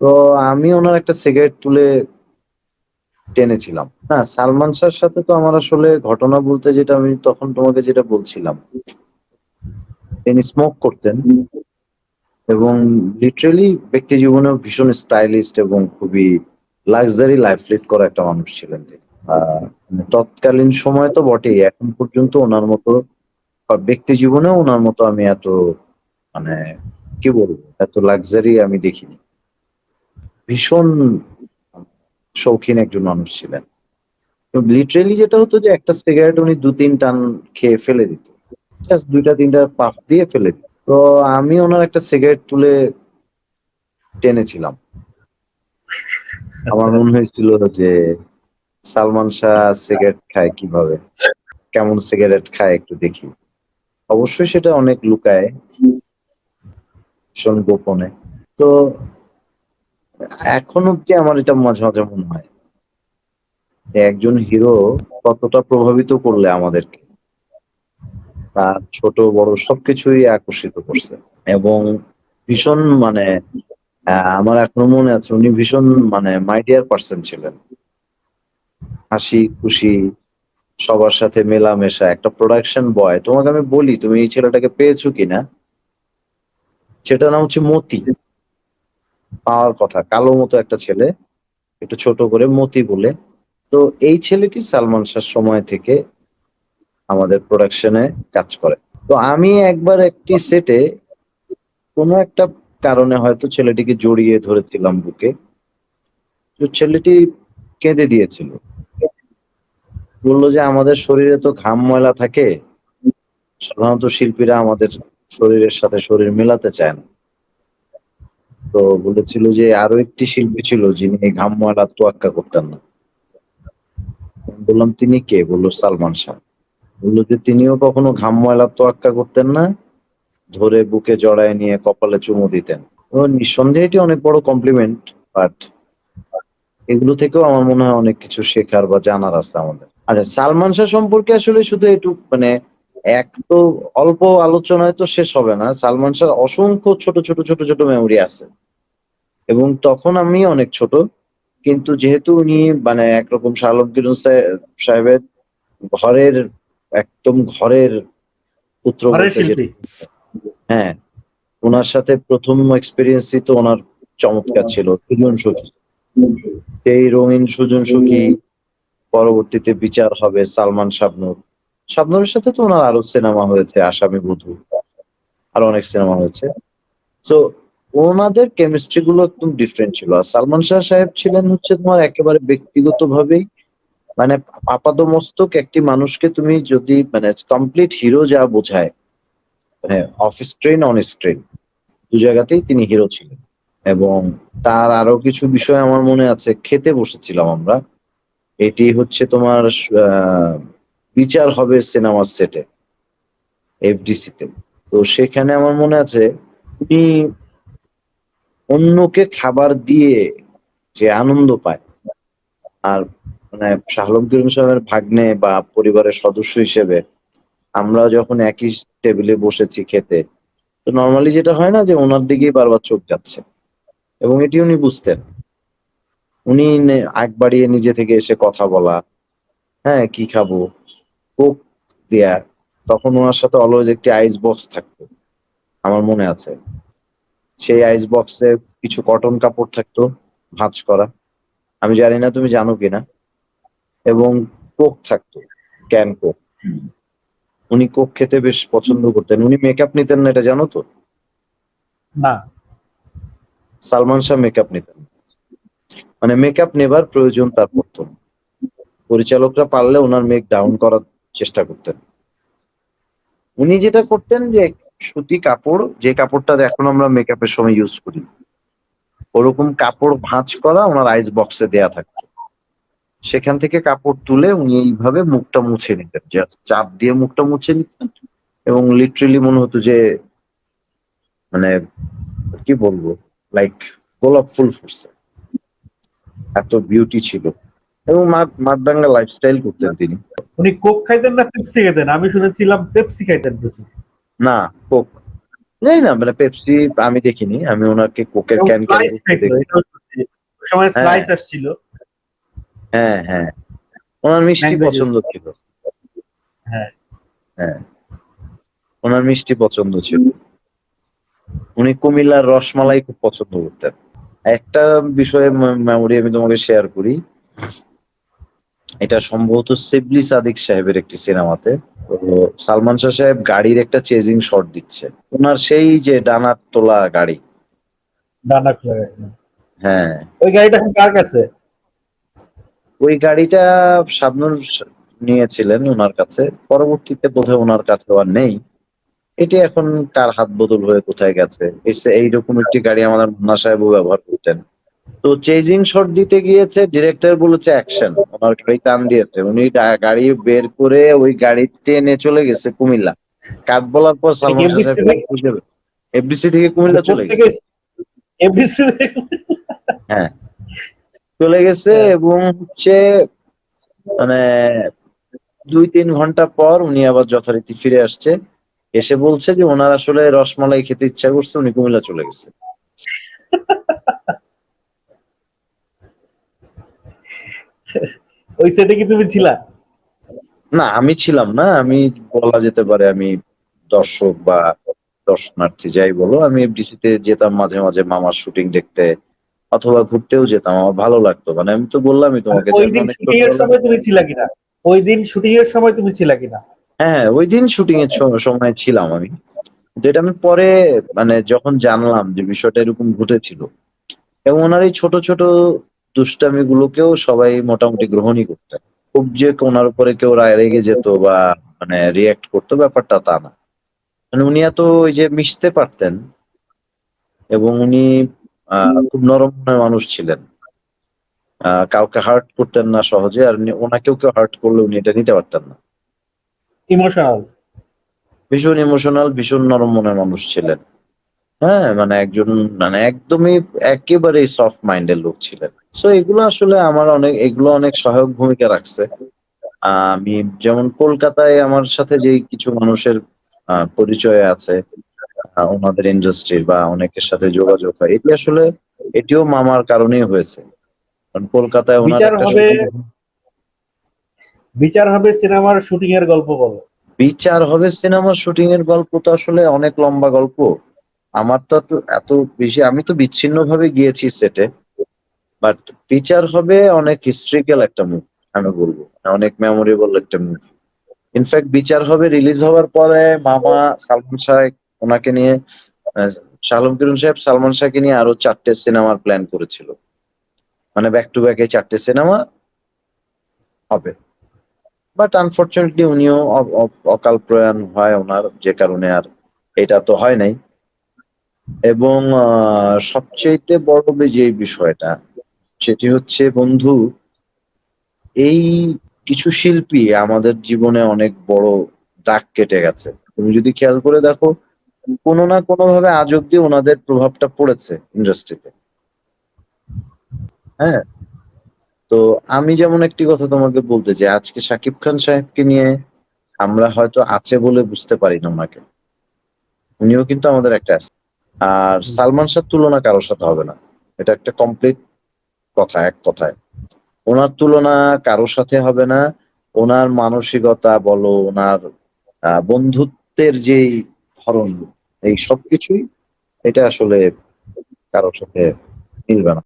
তো আমি ওনার একটা সিগারেট তুলে টেনেছিলাম। না সালমান শাহর সাথে তো আমার আসলে ঘটনা বলতে যেটা আমি তখন তোমাকে যেটা বলছিলাম। তিনি স্মোক করতেন এবং লিটারেলি ব্যক্তি জীবনেও ভীষণ স্টাইলিস্ট এবং খুবই লাক্সারি লাইফ লিড করা একটা মানুষ ছিলেন তিনি। মানে তৎকালীন সময় তো বটেই, এখন পর্যন্ত ওনার মতো ব্যক্তি জীবনেও ওনার মতো আমি এত মানে কি বলব, এত লাক্সারি আমি দেখিনি। ভীষণ শৌখিন একজন মানুষ ছিলেন। লিটারেলি যেটা হতো যে একটা সিগারেট উনি দু তিন টান খেয়ে ফেলে দিত। দুইটা, তিনটা পাফ দিয়ে ফেলে দিত। তো আমি ওনার একটা সিগারেট তুলে টেনেছিলাম। আমার মনে হয়েছিল যে সালমান শাহ সিগারেট খায় কীভাবে? কেমন সিগারেট খায় একটু দেখি। অবশ্যই সেটা অনেক লুকায়। ভীষণ গোপনে। তো এখন অব্দি আমার এটা মাঝে মাঝে মনে হয় একজন হিরো কতটা প্রভাবিত করলে আমাদেরকে। তার ছোট, বড় সবকিছুই আকর্ষিত করছে। এবং ভীষণ মানে আমার এখনও মনে আছে উনি ভীষণ মানে মাইডিয়ার পার্সন ছিলেন। হাসি, খুশি, সবার সাথে মেলামেশা, একটা প্রোডাকশন বয় তোমাকে আমি বলি, তুমি এই ছেলেটাকে পেয়েছ কিনা? সেটার নাম হচ্ছে মতি। পাওয়ার কথা, কালো মতো একটা ছেলে, একটু ছোট করে মতি বলে। তো এই ছেলেটি সালমান শাহ সময় থেকে আমাদের প্রোডাকশনে কাজ করে। তো আমি একবার একটি সেটে কোনো একটা কারণে হয়তো ছেলেটিকে জড়িয়ে ধরেছিলাম বুকে। তো ছেলেটি কেঁদে দিয়েছিল। বলল যে, আমাদের শরীরে তো ঘাম ময়লা থাকে। সাধারণত শিল্পীরা আমাদের শরীরের সাথে শরীর মেলাতে চায় না। তো বলেছিল যে আরও একটি শিল্পী ছিল যিনি এই ঘাম ময়লা তোয়াক্কা করতেন না। বললাম, তিনি কে? বলল, সালমান শাহ। বলল যে, তিনিও কখনো ঘাম ময়লা তোয়াক্কা করতেন না, ধরে বুকে জড়ায় নিয়ে কপালে চুমু দিতেন। নিঃসন্দেহে এটি অনেক বড় কমপ্লিমেন্ট বাট এগুলো থেকেও আমার মনে হয় অনেক কিছু শেখার বা জানার আছে আমাদের। আচ্ছা সালমান শাহ সম্পর্কে আসলে শুধু একটু মানে এক তো অল্প আলোচনায় তো শেষ হবে না। সালমান শাহ অসংখ্য ছোট ছোট ছোট ছোট মেমোরি আছে। এবং তখন আমি অনেক ছোট কিন্তু যেহেতু উনি মানে একরকম শাহ আলমগীর সাহেবের ঘরের একদম ঘরের পুত্র হ্যাঁ ওনার সাথে প্রথম এক্সপিরিয়েন্সই তো ওনার চমৎকার ছিল সুজন সখী। এই রঙিন সুজন সখী পরবর্তীতে বিচার হবে সালমান শাবনুর শাবনুরের সাথে তো ওনার আরও সিনেমা হয়েছে, আসামি বধূ। আরও অনেক সিনেমা হয়েছে। তো ওনাদের কেমিস্ট্রি গুলো একদম ডিফারেন্ট ছিল। আর সালমান শাহ সাহেব ছিলেন হচ্ছে তোমার একেবারে ব্যক্তিগত ভাবেই মানে আপাদমস্তক একটি মানুষকে তুমি যদি মানে কমপ্লিট হিরো যা বোঝায় মানে অফ স্ক্রিন অন স্ক্রিন দু জায়গাতেই তিনি হিরো ছিলেন। এবং তার আরও কিছু বিষয় আমার মনে আছে, খেতে বসেছিলাম আমরা। এটি হচ্ছে তোমার বিচার হবে সিনেমার সেটে এফডিসি তে। তো সেখানে আমার মনে আছে, উনি অন্যকে খাবার দিয়ে যে আনন্দ পায়, আর মানে শাহলম কিরণ সাহেবের ভাগ্নে বা পরিবারের সদস্য হিসেবে আমরা যখন একই টেবিলে বসেছি খেতে, তো নর্মালি যেটা হয় না যে ওনার দিকেই বারবার চোখ যাচ্ছে। এবং এটি উনি বুঝতেন। উনি আগ বাড়িয়ে নিজে থেকে এসে কথা বলা হ্যাঁ কি খাব? কোক দেয়া তখন ওনার সাথে অলওয়েজ একটি আইস বক্স থাকতো আমার মনে আছে। সেই আইস বক্সে কিছু কটন কাপড় থাকতো ভাঁজ করা। আমি জানি না তুমি জানো কিনা। এবং কোক থাকতো ক্যান কোক। উনি কোক খেতে বেশ পছন্দ করতেন। উনি মেকআপ নিতেন না এটা জানো তো? না। সালমান শাহ মেকআপ নিতেন। মানে মেকআপ নেবার প্রয়োজন তার পড়তো পরিচালকরা পারলে ওনার মেক ডাউন করার চেষ্টা করতেন। উনি যেটা করতেন যে, সুতি কাপড়, যে কাপড়টা এখন আমরা মেকআপের সময় ইউজ করি, ওরকম কাপড় ভাঁজ করা ওনার আইস বক্সে দেয়া থাকতো। সেখান থেকে কাপড় তুলে উনি এইভাবে মুখটা মুছে নিতেন জাস্ট চাপ দিয়ে মুখটা মুছে নিতেন এবং লিটারেলি মনে হতো যে মানে কি বলব লাইক গোলাপ ফুল ফুটছে। এত বিউটি ছিল। এবং মাঠ মাঠদাঙ্গা লাইফস্টাইল করতেন তিনি। উনি কোক খাইতেন না পেপসি খাইতেন? আমি শুনেছিলাম পেপসি খাইতেন প্রচুর। না কোক। জানি না মানে পেপসি আমি দেখিনি আমি ওনাকে কোকের ক্যান সময় হ্যাঁ। স্লাইস আসছিল। হ্যাঁ হ্যাঁ। ওনার মিষ্টি পছন্দ ছিল। হ্যাঁ। হ্যাঁ। ওনার মিষ্টি পছন্দ ছিল। উনি কুমিল্লার রসমালাই খুব পছন্দ করতেন। একটা বিষয়ে মেমোরি আমি তোমাকে শেয়ার করি। এটা সম্ভবত সেবলি সাদিক সাহেবের একটি সিনেমাতে। তো সালমান শাহ সাহেব গাড়ির একটা চেজিং শট দিচ্ছে। ওনার সেই যে ডানার তোলা গাড়ি। ডানা খুলে হ্যাঁ। ওই গাড়িটা কার কাছে? ওই গাড়িটা শাবনুর নিয়েছিলেন ওনার কাছে। পরবর্তীতে বোধহয় ওনার কাছে আর নেই। এটি এখন কার হাত বদল হয়ে কোথায় গেছে? এইরকম একটি গাড়ি আমাদের মুন্না সাহেবও ব্যবহার করতেন। তো চেজিং শট দিতে গিয়েছে ডিরেক্টর বলেছে অ্যাকশন ওনার গাড়ি টান দিয়েছে। উনি গাড়ি বের করে ওই গাড়ি টেনে চলে গেছে কুমিল্লা। কাট বলার পর সালমান? এফডিসি থেকে? কুমিল্লা চলে গেছে। এফডিসি হ্যাঁ। চলে গেছে হ্যাঁ। এবং হচ্ছে মানে দুই তিন ঘণ্টা পর উনি আবার যথারীতি ফিরে আসছে। এসে বলছে যে ওনার আসলে রসমালাই খেতে ইচ্ছা করছে উনি কুমিল্লা চলে গেছে। ওই সেটে কি তুমি ছিলা? না আমি ছিলাম না আমি বলা যেতে পারে আমি দর্শক বা দর্শনার্থী যাই বলো আমি এফডিসি তে যেতাম মাঝে মাঝে মামার শুটিং দেখতে অথবা ঘুরতেও যেতাম আমার ভালো লাগতো। মানে আমি তো বললামই তোমাকে ওই দিন শুটিং এর সময় তুমি ছিলা কিনা? ওই দিন শুটিং এর সময় তুমি ছিলা কিনা? হ্যাঁ ওই দিন শুটিং এর সময় ছিলাম আমি। যেটা আমি পরে মানে যখন জানলাম যে বিষয়টা এরকম ঘটেছিল এবং ওনার এই ছোট ছোট দুষ্টামি গুলোকেও সবাই মোটামুটি গ্রহণই করতে খুব যে ওনার উপরে কেউ রায় রেগে যেত বা মানে রিয়াক্ট করতো ব্যাপারটা তা না। মানে উনি এত ওই যে মিশতে পারতেন এবং উনি আহ, খুব নরম মনের মানুষ ছিলেন। আহ, কাউকে হার্ট করতেন না সহজে আর ওনাকেও কেউ হার্ট করলে উনি এটা নিতে পারতেন না। ইমোশনাল ভীষণ ইমোশনাল ভীষণ নরম মনের মানুষ ছিলেন। হ্যাঁ মানে একজন মানে একদমই একেবারেই সফট মাইন্ডের লোক ছিলেন। সো এগুলো আসলে আমার অনেক এগুলো অনেক সহায়ক ভূমিকা রাখছে। আমি যেমন কলকাতায় আমার সাথে যে কিছু মানুষের পরিচয় আছে ওনাদের ইন্ডাস্ট্রির বা অনেকের সাথে যোগাযোগ হয় এটি আসলে এটিও মামার কারণেই হয়েছে। কারণ কলকাতায় ওনার বিচার হবে- বিচার হবে সিনেমার শুটিং এর গল্প বলো। বিচার হবে সিনেমার শুটিং এর গল্প তো আসলে অনেক লম্বা গল্প। আমার তো এত- বেশি আমি তো বিচ্ছিন্ন ভাবে গিয়েছি সেটে বাট বিচার হবে অনেক হিস্ট্রিক্যাল একটা মুভি আমি বলব। অনেক মেমোরেবল একটা মুভি ইনফ্যাক্ট বিচার হবে রিলিজ হওয়ার পরে মামা সালমান শাহ ওনাকে নিয়ে শালম কিরণ সাহেব সালমান শাহকে নিয়ে আরও চারটে সিনেমার প্ল্যান করেছিল। মানে ব্যাক টু ব্যাক এই চারটে সিনেমা হবে। বাট আনফর্চুনেটলি উনিও অকাল প্রয়াণ হয় ওনার, যে কারণে আর এটা তো হয় নাই। এবং আহ, সবচেয়েতে বড় যে বিষয়টা সেটি হচ্ছে বন্ধু এই কিছু শিল্পী আমাদের জীবনে অনেক বড় দাগ কেটে গেছে। তুমি যদি খেয়াল করে দেখো কোনো না কোনো ভাবে আজ অব্দি ওনাদের প্রভাবটা পড়েছে ইন্ডাস্ট্রিতে হ্যাঁ? তো আমি যেমন একটি কথা তোমাকে বলতে চাই আজকে সাকিব খান সাহেবকে নিয়ে আমরা হয়তো আছে বলে বুঝতে পারি না ওনাকে। উনিও কিন্তু আমাদের একটা। আর সালমান শাহ তুলনা কারোর সাথে হবে না। এটা একটা কমপ্লিট কথা, এক কথায়। ওনার তুলনা কারোর সাথে হবে না। ওনার মানসিকতা বলো, ওনার বন্ধুত্বের যে ধরন, এই সবকিছুই এটা আসলে কারোর সাথে মিলবে না।